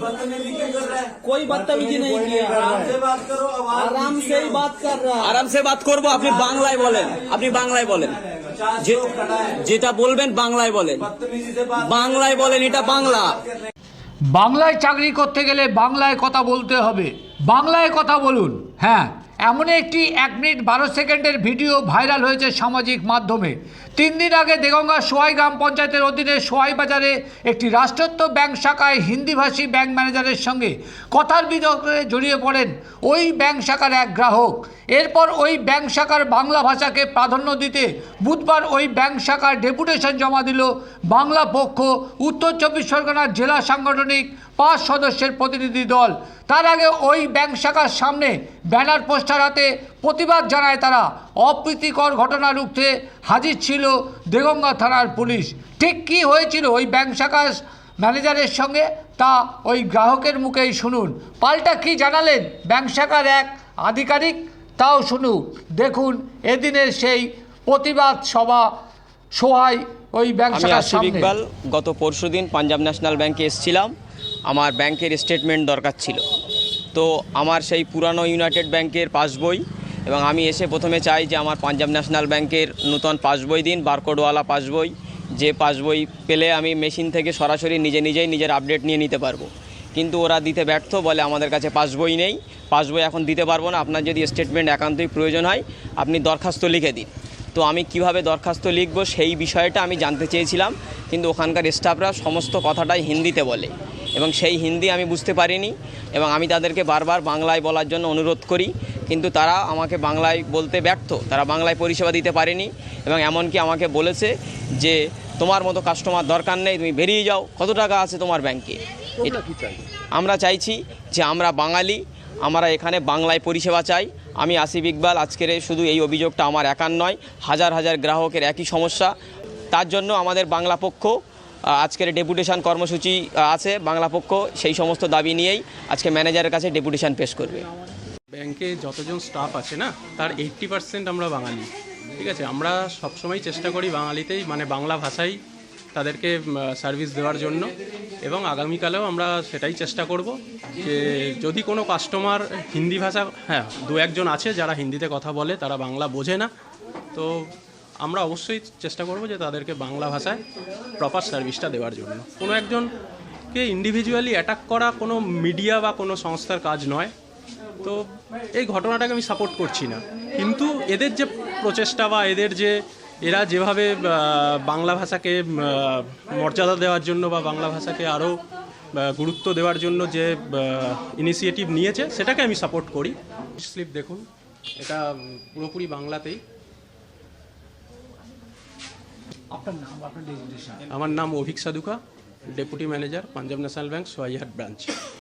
कोई बदतमीजी नहीं किया आराम से बात करो आवाज आराम नीची से ही करो। बात कर रहा है আরামসে বাত করবো আপনি বাংলায় বলেন আপনি বাংলায় বলেন पचास যে लोग खड़ा है যেটা বলবেন বাংলায় বলেন बदतमीजी से बात বাংলায় বলেন এটা বাংলা বাংলায় চাকরি করতে গেলে বাংলায় কথা বলতে হবে বাংলায় কথা বলুন হ্যাঁ এমন একটি এক মিনিট বারো সেকেন্ডের ভিডিও ভাইরাল হয়েছে সামাজিক মাধ্যমে তিন দিন আগে দেগঙ্গা সোয়াই গ্রাম পঞ্চায়েতের অধীনে সোয়াই বাজারে একটি রাষ্ট্রত্ব ব্যাংক শাখায় হিন্দিভাষী ব্যাংক ম্যানেজারের সঙ্গে কথার বিতর্কে জড়িয়ে পড়েন ওই ব্যাংক শাখার এক গ্রাহক। এরপর ওই ব্যাংক শাখার বাংলা ভাষাকে প্রাধান্য দিতে বুধবার ওই ব্যাংক শাখার ডেপুটেশন জমা দিল বাংলা পক্ষ, উত্তর চব্বিশ পরগনার জেলা সাংগঠনিক পাঁচ সদস্যের প্রতিনিধি দল। তার আগে ওই ব্যাংক শাখার সামনে ব্যানার পোস্টার হাতে প্রতিবাদ জানায় তারা। অপ্রীতিকর ঘটনা রুখতে হাজির ছিল দেগঙ্গা থানার পুলিশ। ঠিক কী হয়েছিল ওই ব্যাংক শাখার ম্যানেজারের সঙ্গে তা ওই গ্রাহকের মুখেই শুনুন। পাল্টা কি জানালেন ব্যাংক শাখার এক আধিকারিক? তাও শুনুন। দেখুন এদিনের সেই প্রতিবাদ সভা সহায় ওই ব্যাংক শাখার সামনে। ইকবাল গত পরশুদিন পাঞ্জাব ন্যাশনাল ব্যাংকে এসেছিলাম। আমার ব্যাংকের স্টেটমেন্ট দরকার ছিল। তো আমার সেই পুরানো ইউনাইটেড ব্যাংকের পাসবই এবং আমি এসে প্রথমে চাই যে আমার পাঞ্জাব ন্যাশনাল ব্যাংকের নূতন পাসবই দিন, বারকোডওয়ালা পাসবই। যে পাসবই পেলে আমি মেশিন থেকে সরাসরি নিজে নিজেই নিজের আপডেট নিয়ে নিতে পারব। কিন্তু ওরা দিতে ব্যর্থ, বলে আমাদের কাছে পাসবই নেই। পাসবই এখন দিতে পারব না। আপনার যদি স্টেটমেন্ট একান্তই প্রয়োজন হয়, আপনি দরখাস্ত লিখে দিন। তো আমি কীভাবে দরখাস্ত লিখব সেই বিষয়টা আমি জানতে চেয়েছিলাম। কিন্তু ওখানকার স্টাফরা সমস্ত কথাটাই হিন্দিতে বলে। এবং সেই হিন্দি আমি বুঝতে পারিনি এবং আমি তাদেরকে বারবার বাংলায় বলার জন্য অনুরোধ করি। কিন্তু তারা আমাকে বাংলায় বলতে ব্যর্থ। তারা বাংলায় পরিষেবা দিতে পারেনি এবং এমনকি আমাকে বলেছে যে তোমার মতো কাস্টমার দরকার নেই তুমি বেরিয়ে যাও। কত টাকা আছে তোমার ব্যাংকে এটা- আমরা চাইছি যে আমরা বাঙালি আমরা এখানে বাংলায় পরিষেবা চাই। আমি আসিফ ইকবাল আজকের শুধু এই অভিযোগটা আমার একার নয় হাজার হাজার গ্রাহকের একই সমস্যা। তার জন্য আমাদের বাংলা পক্ষ আজকের ডেপুটেশন কর্মসূচি আছে বাংলা পক্ষ, সেই সমস্ত দাবি নিয়েই আজকে ম্যানেজারের কাছে ডেপুটেশন পেশ করবে। ব্যাংকে যতজন স্টাফ আছে না, তার এইট্টি পার্সেন্ট আমরা বাঙালি, ঠিক আছে? আমরা সবসময় চেষ্টা করি বাঙালিতেই মানে বাংলা ভাষাই তাদেরকে সার্ভিস দেওয়ার জন্য এবং আগামীকালেও আমরা সেটাই চেষ্টা করব যে যদি কোনো কাস্টমার হিন্দি ভাষা হ্যাঁ দু একজন আছে যারা হিন্দিতে কথা বলে, তারা বাংলা বোঝে না, তো আমরা অবশ্যই চেষ্টা করব যে তাদেরকে বাংলা ভাষায় প্রপার সার্ভিসটা দেওয়ার জন্য। কোনো একজনকে ইন্ডিভিজুয়ালি অ্যাটাক করা কোনো মিডিয়া বা কোনো সংস্থার কাজ নয়, তো এই ঘটনাটাকে আমি সাপোর্ট করছি না। কিন্তু এদের যে প্রচেষ্টা বা এদের যে এরা যেভাবে বাংলা ভাষাকে মর্যাদা দেওয়ার জন্য বা বাংলা ভাষাকে আরও গুরুত্ব দেওয়ার জন্য যে ইনিশিয়েটিভ নিয়েছে, সেটাকে আমি সাপোর্ট করি। স্লিপ দেখুন, এটা পুরোপুরি বাংলাতেই। আমার নাম Avik Sadhuka deputy manager Punjab national bank Swaihat branch.